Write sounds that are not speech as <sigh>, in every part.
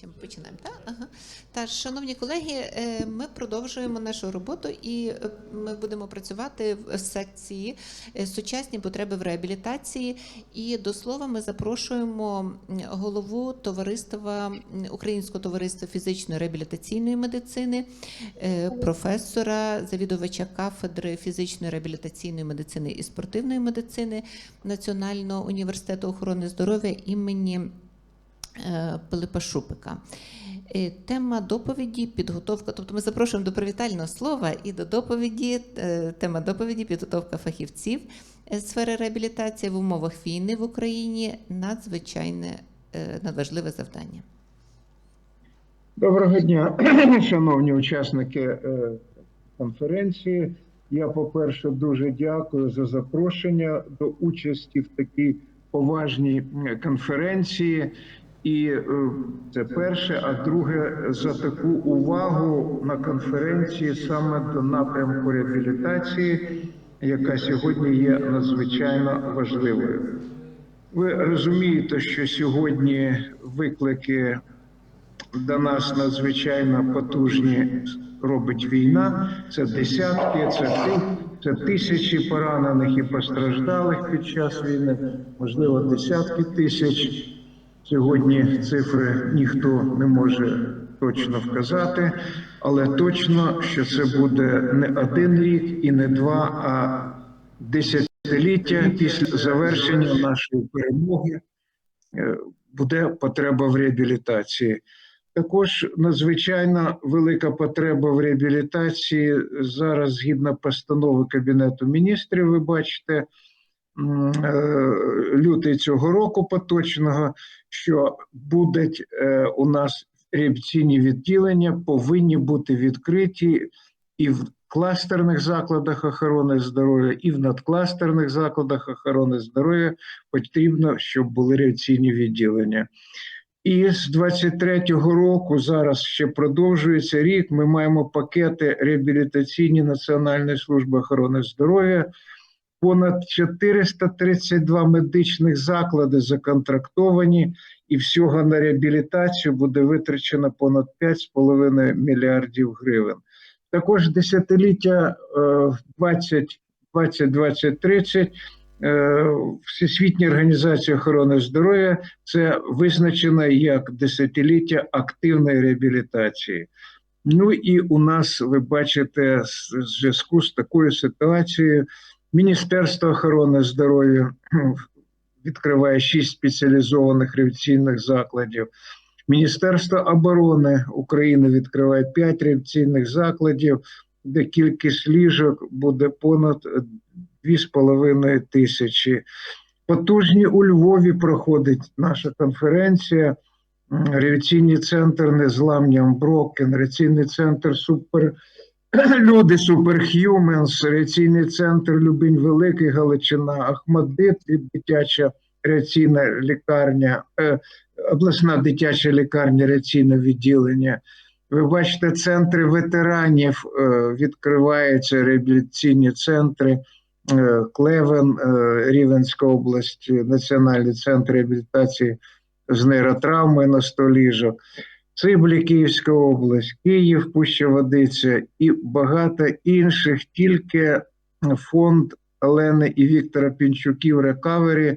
Чим починаємо? Так? Ага. Та, шановні колеги, е, ми продовжуємо нашу роботу і е, ми будемо працювати в секції е, сучасні потреби в реабілітації. І до слова ми запрошуємо голову товариства Українського товариства фізичної реабілітаційної медицини, професора, завідувача кафедри фізичної реабілітаційної медицини і спортивної медицини Національного університету охорони здоров'я імені. Е, Пилипа Шупика. Е, Тема доповіді підготовка. Тобто ми запрошуємо до привітального слова і до доповіді. е, Тема доповіді підготовка фахівців сфери реабілітації в умовах війни в Україні надзвичайне надважливе завдання. Доброго дня, <clears throat> шановні учасники конференції. Я, по-перше, дуже дякую за запрошення до участі в такій поважній конференції. І е, це перше, а друге, за таку увагу на конференції саме до напрямку реабілітації, яка сьогодні є надзвичайно важливою. Ви розумієте, що сьогодні виклики до нас надзвичайно потужні робить війна. Це десятки, це це тисячі поранених і постраждалих під час війни, можливо, десятки тисяч. Сьогодні цифри ніхто не може точно вказати, але точно, що це буде не один рік і не два, а десятиліття після завершення нашої перемоги е, буде потреба в реабілітації. Також надзвичайно велика потреба в реабілітації зараз, згідно постанови Кабінету міністрів, ви бачите, лютий цього року поточного, що будуть е, у нас реабілітаційні відділення, повинні бути відкриті і в кластерних закладах охорони здоров'я, і в надкластерних закладах охорони здоров'я потрібно, щоб були реабілітаційні відділення. І з 23-го року зараз ще продовжується рік. Ми маємо пакети реабілітаційні Національної служби охорони здоров'я. Понад 432 медичних заклади законтрактовані, і всього на реабілітацію буде витрачено понад 5,5 мільярдів гривень. Також десятиліття е, 20 20-20-30 е, Всесвітня організація охорони здоров'я це визначено як десятиліття активної реабілітації. Ну і у нас ви бачите, в зв'язку з такою ситуацією, Міністерство охорони здоров'я <clears throat> відкриває шість спеціалізованих реабілітаційних закладів. Міністерство оборони України відкриває п'ять реабілітаційних закладів, де кількість ліжок буде понад 2,5 тисячі. Потужні у Львові проходить наша конференція. Реабілітаційний центр Незламні Амброкен, реабілітаційний центр Супер <clears throat> Люди Суперх'юменс, реабілітаційний центр Любінь Великий Галичина, Ахмадит, дитяча реабілітаційна лікарня, е, обласна дитяча лікарня, реабілітаційне відділення. Ви бачите, центри ветеранів е, відкриваються реабілітаційні центри. Е, Клевен, Рівенська область, Національний центр реабілітації з нейротравми на 100 ліжок, Циблі, Київська область, Київ, Пуща Водиця і багато інших. Тільки фонд Олени і Віктора Пінчуків Рекавері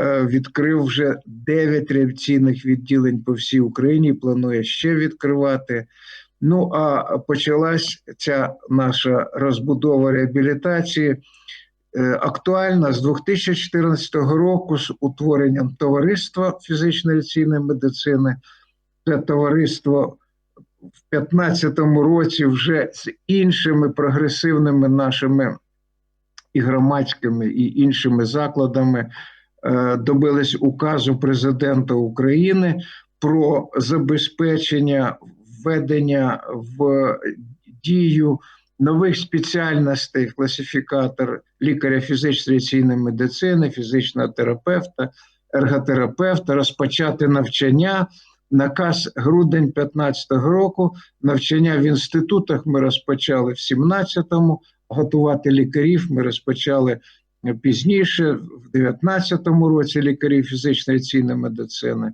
е, відкрив вже 9 реабілітаційних відділень по всій Україні. Планує ще відкривати. Ну а почалась ця наша розбудова реабілітації е, актуальна з 2014 року з утворенням товариства фізичної реабілітаційної медицини. Це товариство в 2015 році вже з іншими прогресивними нашими і громадськими, і іншими закладами е, добились указу президента України про забезпечення введення в дію нових спеціальностей класифікатор лікаря фізичної реабілітаційної медицини, фізичного терапевта, ерготерапевта, розпочати навчання. Наказ грудень 2015 року. Навчання в інститутах ми розпочали в 17-му, готувати лікарів ми розпочали пізніше, в 19-му році лікарів фізичної реабілітаційної медицини.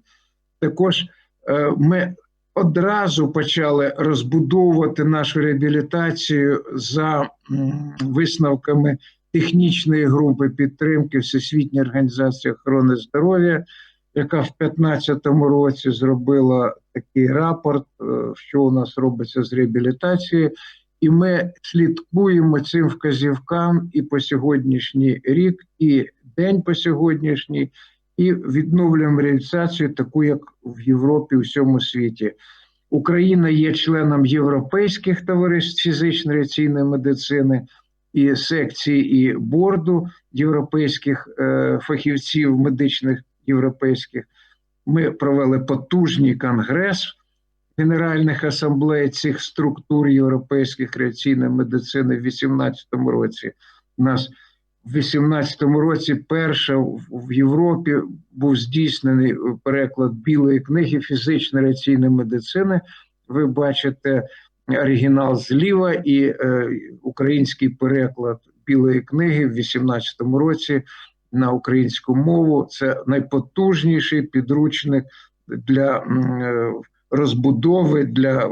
Також е, ми одразу почали розбудовувати нашу реабілітацію за висновками технічної групи підтримки Всесвітньої організації охорони здоров'я, яка в 2015 році зробила такий рапорт, е, що у нас робиться з реабілітацією. І ми слідкуємо цим вказівкам і по сьогоднішній рік, і день по сьогоднішній, і відновлюємо реалізацію таку, як в Європі, у всьому світі. Україна є членом європейських товариств фізичної реаційної медицини і секції і борду європейських е, фахівців медичних європейських. Ми провели потужний конгрес Генеральних асамблей цих структур європейських реаційної медицини в 2018 році. У нас в 2018 році перша в Європі був здійснений переклад білої книги фізичної реаційної медицини. Ви бачите оригінал зліва і е, український переклад білої книги в 2018 році на українську мову. Це найпотужніший підручник для е, розбудови для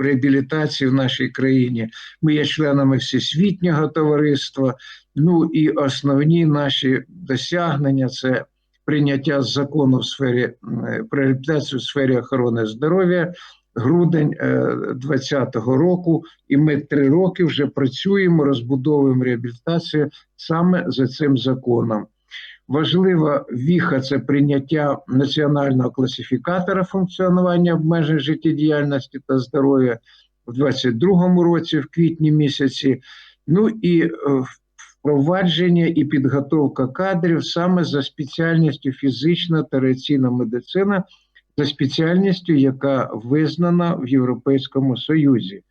реабілітації в нашій країні. Ми є членами всесвітнього товариства. Ну і основні наші досягнення це прийняття закону в сфері м, про в сфері охорони здоров'я. Грудень 2020 року, і ми три роки вже працюємо, розбудовуємо реабілітацію саме за цим законом. Важлива віха це прийняття національного класифікатора функціонування обмежень життєдіяльності та здоров'я в 2022 році, в квітні місяці. Ну і е, впровадження і підготовка кадрів саме за спеціальністю фізична та реаційна медицина, за спеціальністю, яка визнана в Європейському Союзі,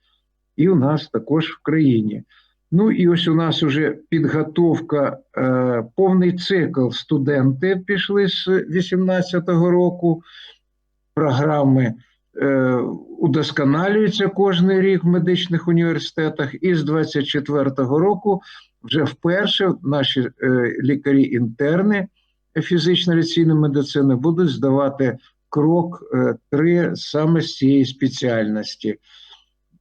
і у нас також в країні. Ну і ось у нас уже підготовка, е, повний цикл. Студенти пішли з 18-го року. Програми е, удосконалюються кожний рік в медичних університетах. І з 24-го року вже вперше наші е, лікарі-інтерни фізично-реційної медицини будуть здавати крок 3 саме з цієї спеціальності.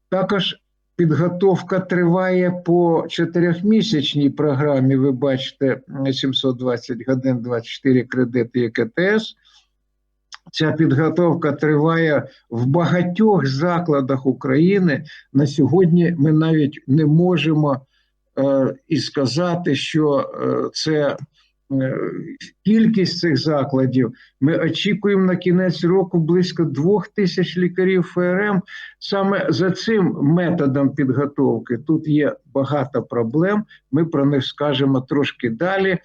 Також Підготовка триває по чотирьохмісячній програмі. Ви бачите 720 годин 24 кредити ЄКТС. Ця підготовка триває в багатьох закладах України. На сьогодні ми навіть не можемо е, і сказати, що е, це е, кількість цих закладів. Ми очікуємо на кінець року близько двох тисяч лікарів ФРМ. Саме за цим методом підготовки тут є багато проблем. Ми про них скажемо трошки далі.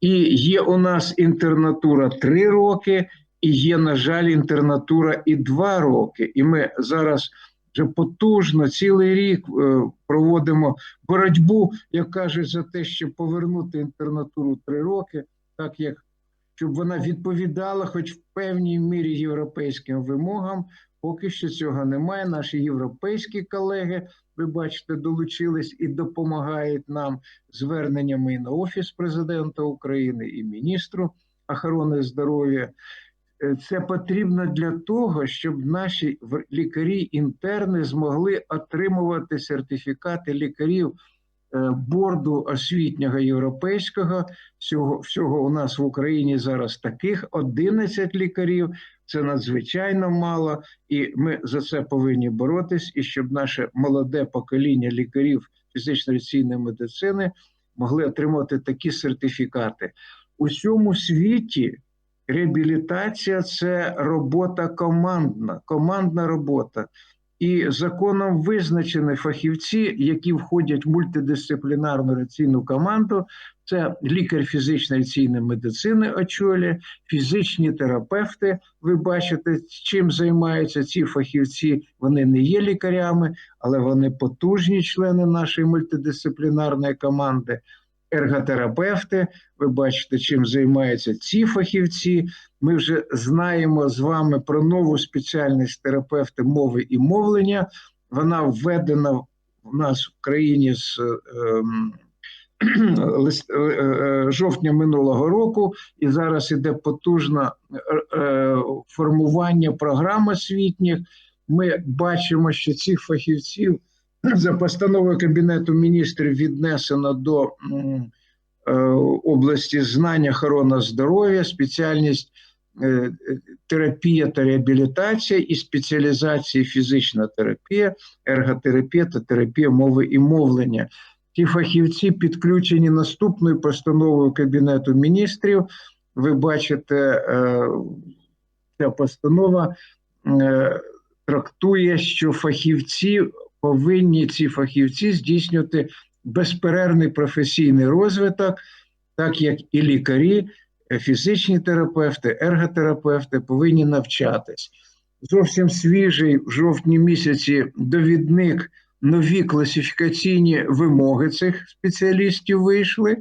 І є у нас інтернатура три роки, і є, на жаль, інтернатура і два роки. І ми зараз вже потужно цілий рік е, проводимо боротьбу, як кажуть, за те, щоб повернути інтернатуру три роки, так як щоб вона відповідала, хоч в певній мірі європейським вимогам. Поки що цього немає. Наші європейські колеги, ви бачите, долучились і допомагають нам зверненнями і на офіс президента України і міністру охорони здоров'я. Е, Це потрібно для того, щоб наші лікарі-інтерни змогли отримувати сертифікати лікарів е, борду освітнього європейського. Всього, всього у нас в Україні зараз таких 11 лікарів. Це надзвичайно мало, і ми за це повинні боротись. І щоб наше молоде покоління лікарів фізично-реаційної медицини могли отримати такі сертифікати. У всьому світі реабілітація це робота командна, командна робота. І законом визначені фахівці, які входять в мультидисциплінарну реаційну команду. Це лікар фізичної реаційної медицини очолює, фізичні терапевти. Ви бачите, чим займаються ці фахівці. Вони не є лікарями, але вони потужні члени нашої мультидисциплінарної команди. Ерготерапевти, ви бачите, чим займаються ці фахівці. Ми вже знаємо з вами про нову спеціальність терапевти мови і мовлення. Вона введена в нас в країні з ем, <clears throat> лист- е, е, жовтня минулого року, і зараз іде потужна е, е, формування програм освітніх. Ми бачимо, що цих фахівців <clears throat> за постановою Кабінету міністрів віднесено до е, області знань охорона здоров'я, спеціальність е, терапія та реабілітація і спеціалізації фізична терапія, ерготерапія та терапія мови і мовлення. Ті фахівці підключені наступною постановою Кабінету міністрів. Ви бачите, е, ця постанова трактує, що фахівці повинні ці фахівці здійснювати безперервний професійний розвиток, так як і лікарі, е, фізичні терапевти, ерготерапевти повинні навчатись. Зовсім свіжий в жовтні місяці довідник нові класифікаційні вимоги цих спеціалістів вийшли.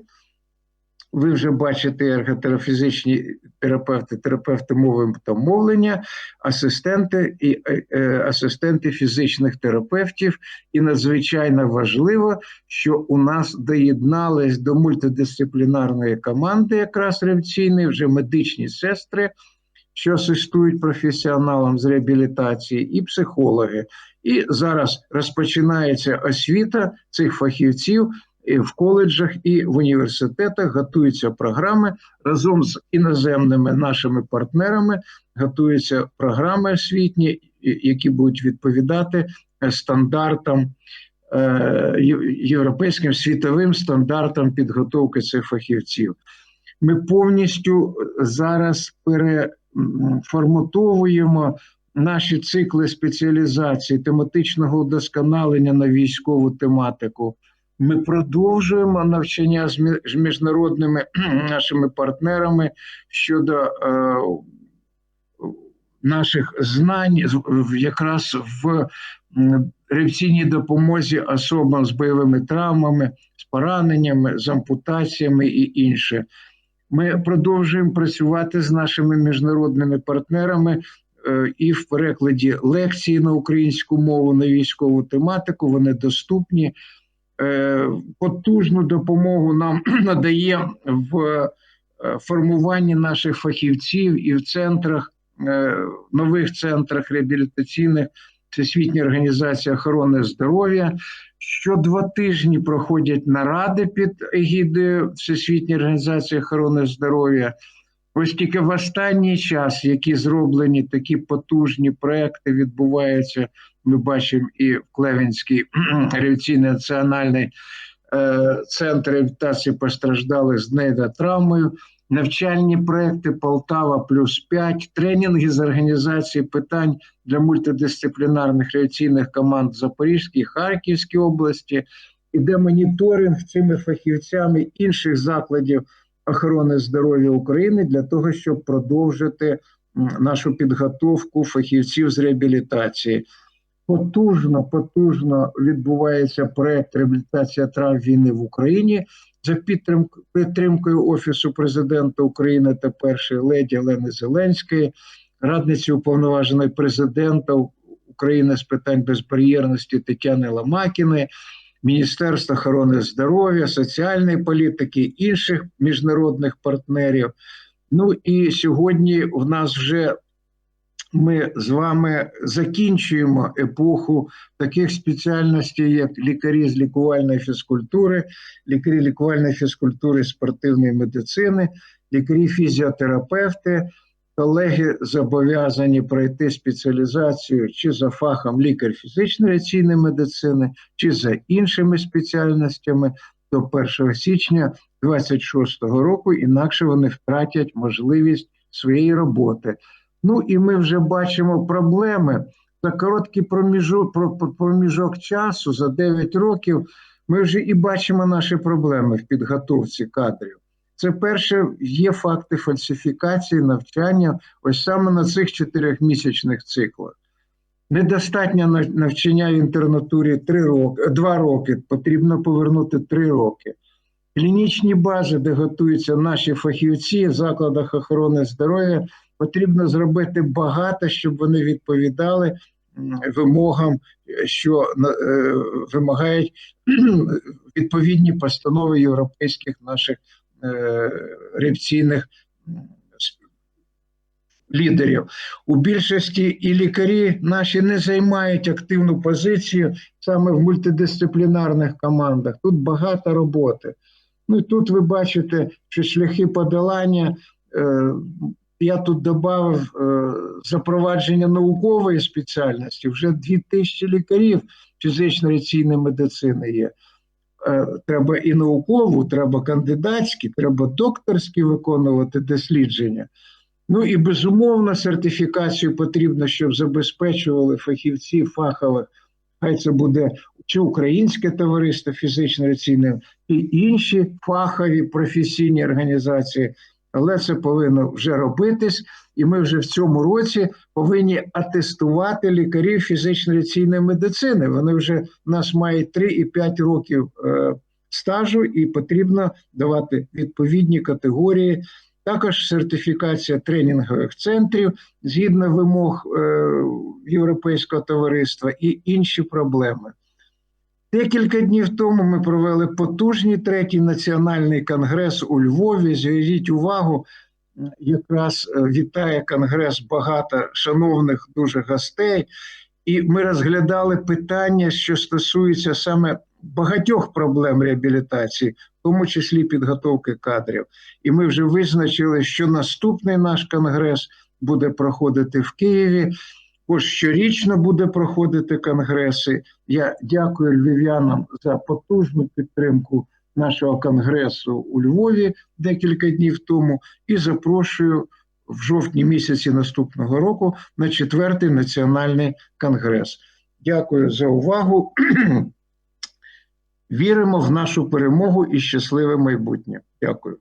Ви вже бачите ерготерапевтичні терапевти, терапевти мови та мовлення, асистенти і е, е, асистенти фізичних терапевтів. І надзвичайно важливо, що у нас доєднались до мультидисциплінарної команди, якраз реакційної, вже медичні сестри, що асистують професіоналам з реабілітації, і психологи. І зараз розпочинається освіта цих фахівців в коледжах і в університетах. Готуються програми разом з іноземними нашими партнерами. Готуються програми освітні, які будуть відповідати е, стандартам е, європейським світовим стандартам підготовки цих фахівців. Ми повністю зараз переформатовуємо наші цикли спеціалізації, тематичного удосконалення на військову тематику. Ми продовжуємо навчання з мі- міжнародними <clears throat> нашими партнерами щодо е, наших знань якраз в реакційній допомозі особам з бойовими травмами, з пораненнями, з ампутаціями і інше. Ми продовжуємо працювати з нашими міжнародними партнерами е, і в перекладі лекції на українську мову на військову тематику. Вони доступні. Е, Потужну допомогу нам <clears throat> надає в е, формуванні наших фахівців і в центрах, е, нових центрах реабілітаційних Всесвітня організація охорони здоров'я. Що два тижні проходять наради під егідою Всесвітньої організації охорони здоров'я. Ось тільки в останній час, які зроблені такі потужні проекти, відбуваються. Ми бачимо і в Клевенський <clears throat> реакційний національний е, центр реабілітації постраждалих з нейротравмою, навчальні проекти Полтава плюс 5, тренінги з організації питань для мультидисциплінарних реакційних команд Запорізькій, Харківській області, іде моніторинг цими фахівцями інших закладів охорони здоров'я України для того, щоб продовжити нашу підготовку фахівців з реабілітації. Потужно, потужно відбувається проект реабілітація травм війни в Україні за підтримк- підтримкою Офісу президента України та першої леді Олени Зеленської, радниці уповноваженої президента України з питань безбар'єрності Тетяни Ламакіної, Міністерства охорони здоров'я, соціальної політики, інших міжнародних партнерів. Ну і сьогодні в нас вже ми з вами закінчуємо епоху таких спеціальностей, як лікарі з лікувальної фізкультури, лікарі лікувальної фізкультури спортивної медицини, лікарі фізіотерапевти. Колеги зобов'язані пройти спеціалізацію чи за фахом лікар фізичної реакційної медицини, чи за іншими спеціальностями до 1 січня 2026 року, інакше вони втратять можливість своєї роботи. Ну і ми вже бачимо проблеми за короткий проміжок, про- про- проміжок часу, за 9 років. Ми вже і бачимо наші проблеми в підготовці кадрів. Це перше, є факти фальсифікації навчання ось саме на цих чотирьохмісячних циклах. Недостатньо навчання в інтернатурі 3 роки, 2 роки, потрібно повернути 3 роки. Клінічні бази, де готуються наші фахівці в закладах охорони здоров'я, потрібно зробити багато, щоб вони відповідали вимогам, що е, вимагають <clears throat> відповідні постанови європейських наших е, реакційних лідерів. У більшості і лікарі наші не займають активну позицію саме в мультидисциплінарних командах. Тут багато роботи. Ну і тут ви бачите, що шляхи подолання. Е, я тут додав е, запровадження наукової спеціальності. Вже 2000 лікарів фізично-реційної медицини є. Е, треба і наукову, треба кандидатські, треба докторські виконувати дослідження. Ну і безумовно, сертифікацію потрібно, щоб забезпечували фахівці фахових. Хай це буде чи Українське товариство фізично-реційне, і інші фахові професійні організації. Але це повинно вже робитись, і ми вже в цьому році повинні атестувати лікарів фізично-реційної медицини. Вони вже в нас мають 3 і 5 років е, стажу, і потрібно давати відповідні категорії. Також сертифікація тренінгових центрів згідно вимог е, Європейського товариства і інші проблеми. Декілька днів тому ми провели потужний третій національний конгрес у Львові. Зверніть увагу, якраз е, вітає конгрес багато шановних дуже гостей, і ми розглядали питання, що стосуються саме багатьох проблем реабілітації, в тому числі підготовки кадрів. І ми вже визначили, що наступний наш конгрес буде проходити в Києві. Ось щорічно буде проходити конгреси. Я дякую львів'янам за потужну підтримку нашого конгресу у Львові декілька днів тому і запрошую в жовтні місяці наступного року на четвертий національний конгрес. Дякую за увагу. <clears throat> Віримо в нашу перемогу і щасливе майбутнє. Дякую.